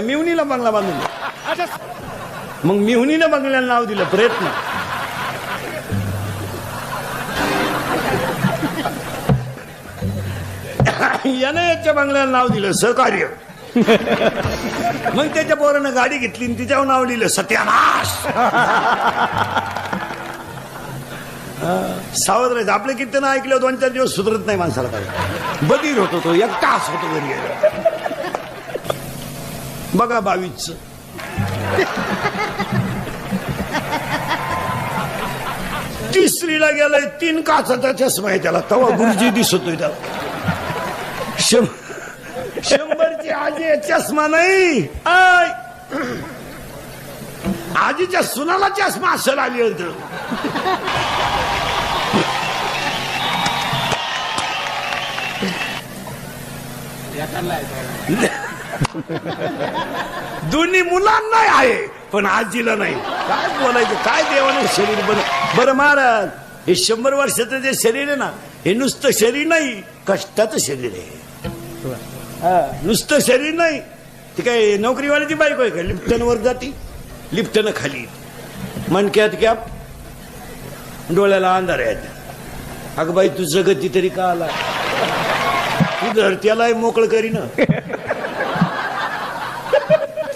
मिवणीला बंगला बांधून मग मिवणीनं बंगल्याला नाव दिलं प्रयत्न. यानं याच्या बंगल्याला नाव दिलं सहकार्य. मग त्याच्या पोरानं गाडी घेतली आणि तिच्यावर नाव लिहिलं सत्यानाश. सावध राहायचं आपले कीर्तन ऐकलं दोन चार दिवस सुधरत नाही माणसाला काय बधीर होतो तो एकटाच होतो घरी गेला. बघा बावीसच तिसरीला गेलाय तीन काचाचा चष्मा आहे त्याला. तवा गुरुजी दिसतोय त्याला. शं- शंभरची आजी चष्मा नाही. आय! आजीच्या सुनाला चष्मा असं आली होतं. दोन्ही मुलांना आहे पण आजीला नाही. काय बोलायचं? काय देवाने शरीर बर बरं महाराज हे शंभर वर्षाचं जे शरीर आहे ना हे नुसतं शरीर नाही कष्टाचं शरीर आहे. नुसतं शरीर नाही. ती काय नोकरीवाल्याची बायको आहे का? लिफ्टन वर जाती लिफ्टन खाली. म्हणक्यात क्या? डोळ्याला अंधार आहेत. अगं बाई तू जगती तरी का आला? तू धरत्याला त्यालाही मोकळ करीन.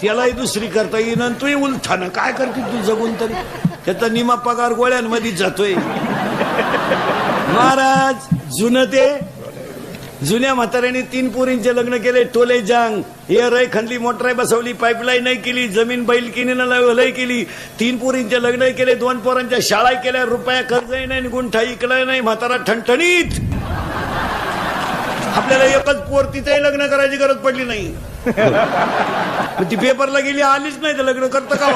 त्यालाही दुसरी करता येईन आणि तूही उलथानं काय करते तू जगून तरी? त्याचा निमा पगार गोळ्यांमध्ये जातोय. महाराज जुनं ते? जुन्या म्हाताऱ्याने तीन पोरींचे लग्न केले टोले जांग. हे रय खंडली मोटर बसवली पाईपलाईन नाही केली जमीन बैल किनीनं लय केली. तीन पोरींचे लग्न केले दोन पोरांच्या शाळा केल्या रुपया कर्जही नाही गुंठा इकलाय नाही म्हातारा ठणठणीत. आपल्याला एकच पोर तिथेही लग्न करायची गरज पडली नाही. मग ती पेपरला गेली आलीच नाही तर लग्न करतं का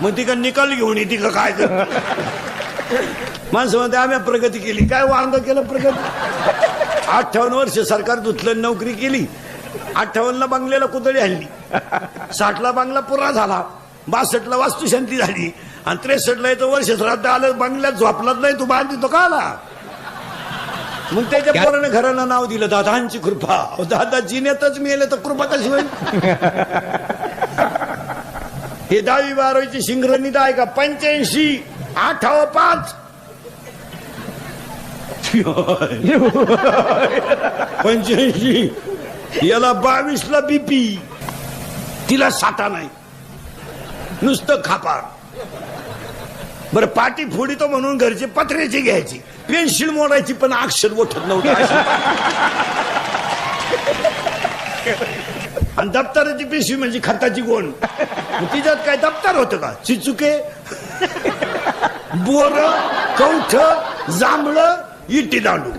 मग ती का निकाल घेऊन येते का काय कर? माणसं म्हणते आम्ही प्रगती केली. काय वांग केलं प्रगती? अठ्ठावन्न वर्ष सरकार धुतलं नोकरी केली. अठ्ठावन्नला बंगल्याला कुतळी हल्ली साठला बंगला पुरा झाला. बासष्टला वास्तुशांती झाली. आणि त्रेसष्टला येतो वर्ष श्राद्ध आलं बंगल्यात झोपलात नाही तू बांधली का आला? मग त्याच्या पोरानं घराला नाव दिलं दादांची कृपा. अहो, दादा जिन्यातच मिळेल तर कृपा कशी होईल? हे दहावी बारावीची शिंगरणीत आहे का पंच्याऐंशी आठावं पाच. पंच्याऐंशी. याला बावीसला बीपी तिला साठा नाही. नुसतं खापा. बरं पाठी फोडितो म्हणून घरची पत्र्याची घ्यायची. पेन्सिल मोडायची पण अक्षर उठत नव्हतं आणि दप्तराची पेन्सिल म्हणजे खताची गोण तिच्यात काय दप्तर होतं का? चिचुके बोर कौठ जांभळ इटी दांडू.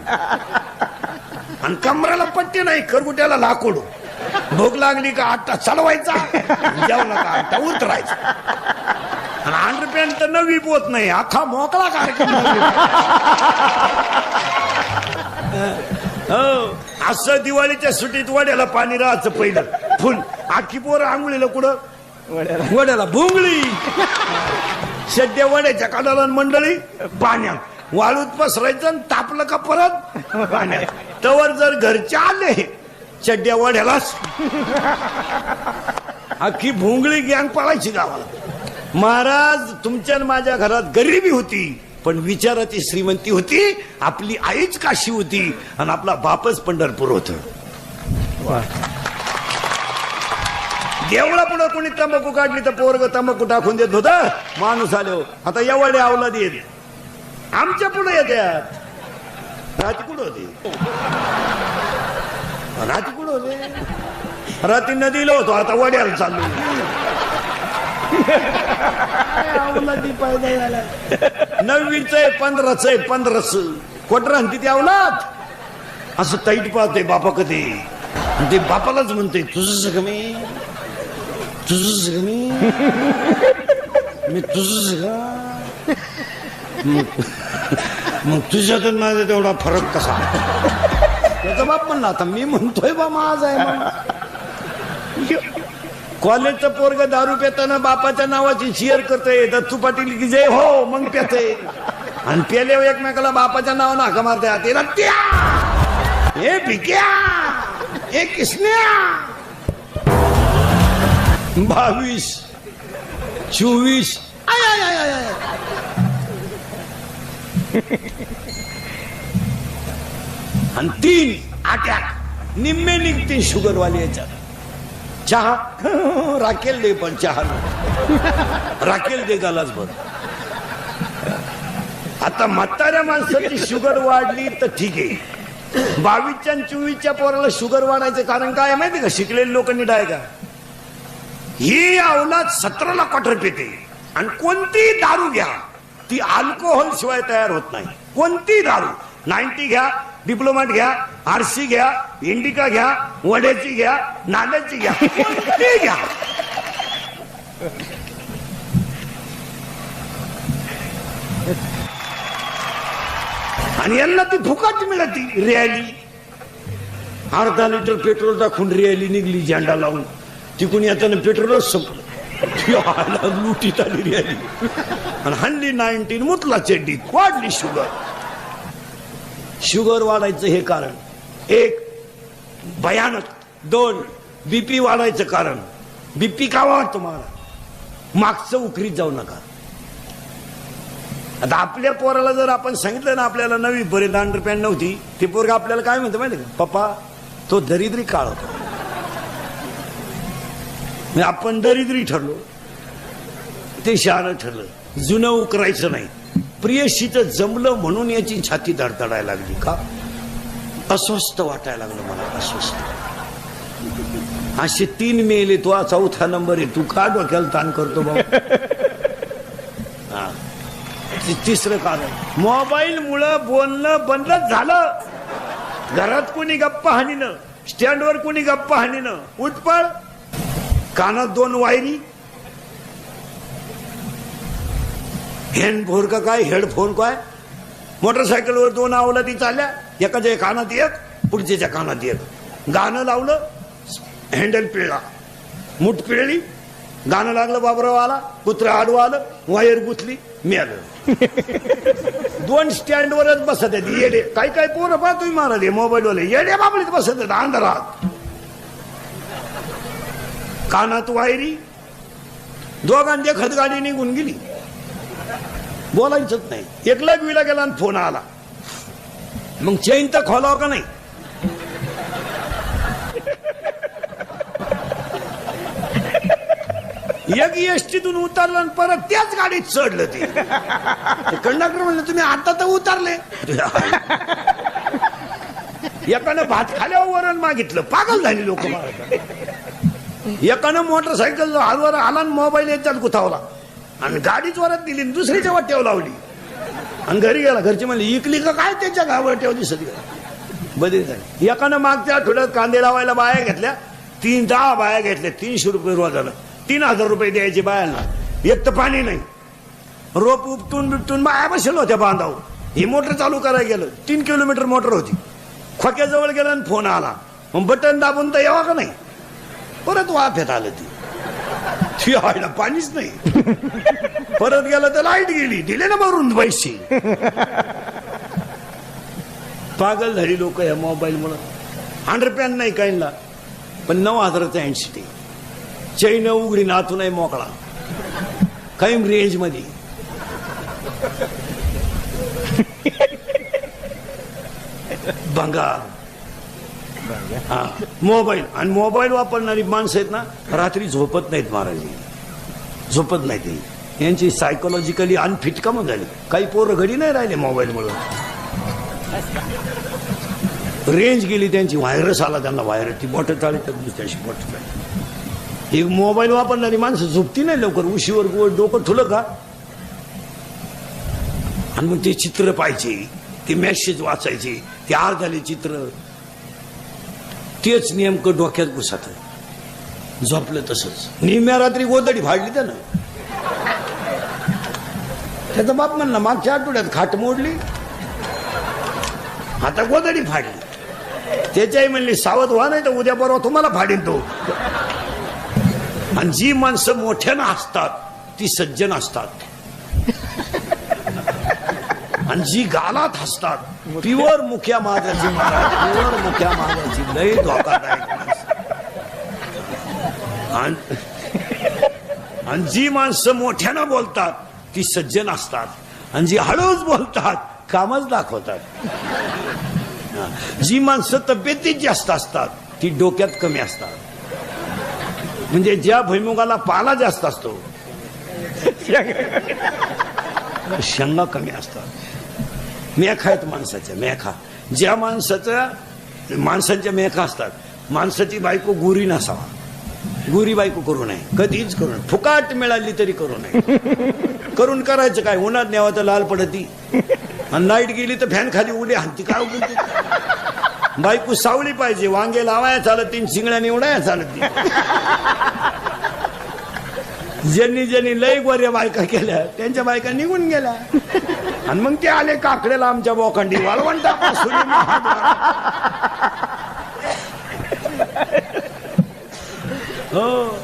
आणि कमराला पट्टी नाही करगुट्याला लाकूड. भूक लागली का आट्टा चालवायचा जेवला का आट्टा उतरायचा. अंडरपॅन्ट तर नवी पोत नाही अख्खा मोकळा कार्यक्रम हो असं दिवाळीच्या सुटीत वड्याला पाणी राहायचं पहिलं. फुल आखी पोरं आंघोळीला कुठं? वड्याला. भोंगळी. सध्या वड्याच्या काढाला मंडळी पाण्यात वाळूत पसरायचं आणि तापलं का परत? पाण्यात तवर जर घरचे आले चड्ड्या वड्यालाच. अख्खी भोंगळी गँग पळायची गावाला. महाराज तुमच्या आणि माझ्या घरात गरिबी होती पण विचाराची श्रीमंती होती आपली आईच काशी होती आणि आपला बापच पंढरपूर होत. देवळा पुढं कोणी तंबाखू काढली तर पोरग तंबाखू टाकून देत होता माणूस आलो. आता एवढे आवला येत आमच्या पुढे येत्यात. राती कुठं होती? राती कुठं होते? राती नदीला होतो. आता वड्याला चाललो. नववीच आहे पंधराच आहे पंधराच. कोठ राहते ते अवलात असं ताईट पाहते बापा कधी. आणि ते बापालाच म्हणते तुझंच मी? तुझंच कमी मी? तुझंच का? मग- मग तुझ्यातून माझा तेवढा फरक कसा? त्याचा बाप म्हणला आता मी म्हणतोय बा माझा आहे कॉलेजचं पोरग दारू पेताना बापाच्या नावाची शेअर करतोय. दत्तू पाटील की जय हो मग पेते आणि पेले एकमेकाला बापाच्या नावानं हाका मारते ते त्या हे भिक्या! हे किसन्या! बावीस चोवीस आय, आय, आय, आय, आय. आणि तीन अटॅक निम्मे निघतील शुगरवाले याच्यात. चहा? राखेल दे पण चहा राखेल दे गालाच बर. आता म्हाताऱ्या माणसाची शुगर वाढली तर ठीक आहे. बावीसच्या आणि चोवीसच्या पोराला शुगर वाढायचं कारण काय माहिती का? शिकलेले लोक डाय का ही अवलाद सतराला क्वार्टर पिते. आणि कोणती दारू घ्या ती अल्कोहोल शिवाय तयार होत नाही. कोणती दारू. नाईन्टी घ्या डिप्लोमॅट घ्या आरसी घ्या इंडिका घ्या वड्याची घ्या नाल्याची घ्या कोणती घ्या? आणि यांना ती फुकाट मिळती रॅली. अर्धा लिटर पेट्रोल दाखवून रॅली निघली झेंडा लावून. तिकून येताना पेट्रोलच संपलं. लुटीत आली रॅली. आणि हल्ली नाईन्टीन मुतला चेड्डी वाढली शुगर शुगर वाढायचं हे कारण. एक भयानक. दोन बीपी वाढायचं कारण. बीपी का वाढतो मला मागचं उकरीत जाऊ नका. आता आपल्या पोराला जर आपण सांगितलं ना आपल्याला नवी बरे दांड पॅन्ट नव्हती ते पोरग आपल्याला काय म्हणतो माहिती का? पप्पा तो दरिद्री काळ होता. म्हणजे आपण दरिद्री ठरलो. ते शहाणं ठरलं. जुनं उकरायचं नाही. प्रियशीचं जमलं म्हणून याची छाती धडधडायला लागली का? अस्वस्थ वाटायला लागलं मला अस्वस्थ. असे तीन मेले तो हा चौथा नंबर आहे. तू का डोक्याला ताण करतो बाबा? हा. तिसरं कारण. मोबाईल मुळे बोलणं बंदच झालं. घरात कोणी गप्पा हाणीनं स्टँडवर कोणी गप्पा हाणीनं. उठपळ. कानात दोन वायरी. हँडफोन का काय? हेडफोन काय? मोटरसायकलवर दोन आवलादी चालल्या. एकाच्या कानात एक पुढच्याच्या कानात एक. गाणं लावलं हँडल पिळला. मूठ पिळली गाणं लागलं बाबराव आला कुत्रा आडवा आलं वायर गुथली मी आलं दोन स्टँडवरच बसत आहेत. येडे. काही काही पोरं पहा तुम्ही महाराज मोबाईलवाले. येडे बाबळीत बसत आहेत अंधारात. कानात वायरी. दोघांच्या खत गाडी निघून गेली. बोलायचंच नाही. एकला विला गेला आणि फोन आला. मग चैन तर खोलाव का नाही? एक एसटीतून उतरलं आणि परत त्याच गाडीत चढलं ते. कंडक्टर म्हणलं तुम्ही आता तर उतरले. एकानं भात खाल्यावर वरण मागितलं. पागल झाली लोक. एकानं मोटरसायकल हलवर आला आणि मोबाईल याच्यात गुथावला आणि गाडीच वरात दिली आणि दुसरीच्या वाट्यावर लावली. आणि घरी गेला घरची म्हणली इकली का काय त्याच्या गावावर ठेव दिसत गेला? बदली झाली. एकानं मागच्या आठवड्यात कांदे लावायला बाया घेतल्या तीन दहा बाया घेतल्या तीनशे रुपये रोजानं तीन हजार रुपये द्यायचे बायांना. एक तर पाणी नाही. रोप उपटून बिपटून बाया बसेल होत्या बांधाव ही मोटर चालू करायला गेलं. तीन किलोमीटर मोटर होती. खोक्याजवळ गेलं आणि फोन आला. मग बटन दाबून तर यावा का नाही? परत वाफ्यात आलं ती. ती पाणीच नाही. परत गेलं तर लाइट गेली. दिले ना भरून पैसे. पागल झाली लोक या मोबाईल मुळे. हंड्रेड पॅन नाही काहींना. पण नऊ हजाराचा हँडशीट आहे चैन उघडी नातूनही मोकळा. काही रेंजमध्ये. भंगार हा. मोबाईल. आणि मोबाईल वापरणारी माणसं आहेत ना रात्री झोपत नाहीत महाराज झोपत नाही ते. यांची सायकोलॉजिकली अनफिट का म्हणून झाली. काही पोरं घडी नाही राहिले मोबाईल म्हणून रेंज गेली त्यांची व्हायरस आला त्यांना व्हायरस ती बोट चाळी तर दुसऱ्याशी बोट चाळी ही मोबाईल वापरणारी माणसं झोपती नाही लवकर. उशीवर गोड डोकं ठुलं का? आणि मग ते चित्र पाहिजे ते मेसेज वाचायचे ते अर्धाले चित्र. तेच नेमकं डोक्यात घुसात. झोपलं तसंच. निम्या रात्री गोदडी फाडली त्यानं. त्याचा बाप म्हणला मागच्या आठवड्यात खाट मोडली. आता गोदडी फाडली त्याच्याही म्हणली सावध व्हा नाही तर उद्या परवा तुम्हाला फाडीन तो. आणि जी माणसं मोठ्यानं असतात ती सज्जन असतात आणि जी गालात हसतात प्युअर मुख्या माझ्याची प्युअर मुख्या माझ्याची लय धोकादायक आणि जी माणसं मोठ्यानं बोलतात ती सज्जन असतात. आणि जी हळूच बोलतात कामच दाखवतात. जी माणसं तब्येतीत जास्त असतात ती डोक्यात कमी असतात. म्हणजे ज्या भुईमुगाला पाला जास्त असतो शेंगा कमी असतात. मेखा आहेत माणसाच्या मेखा. ज्या माणसाच्या माणसांच्या मेखा असतात. माणसाची बायको गुरी नसावा. गुरी बायको करू नये. कधीच करू नये. फुकाट मिळाली तरी करू नये. करून करायचं काय? उन्हात न्यावा तर लाल पडती. आणि लाइट गेली तर फॅन खाली उडी हाती काय उपयोग? बायको सावली पाहिजे. वांगे लावाया चालत तीन शिंगड्या निवडाया चालत ती ज्यांनी ज्यांनी लय गोऱ्या बायका केल्या त्यांच्या बायका निघून गेल्या. आणि मग ते आले काकडेला आमच्या बोखंडी वाळवंट हो.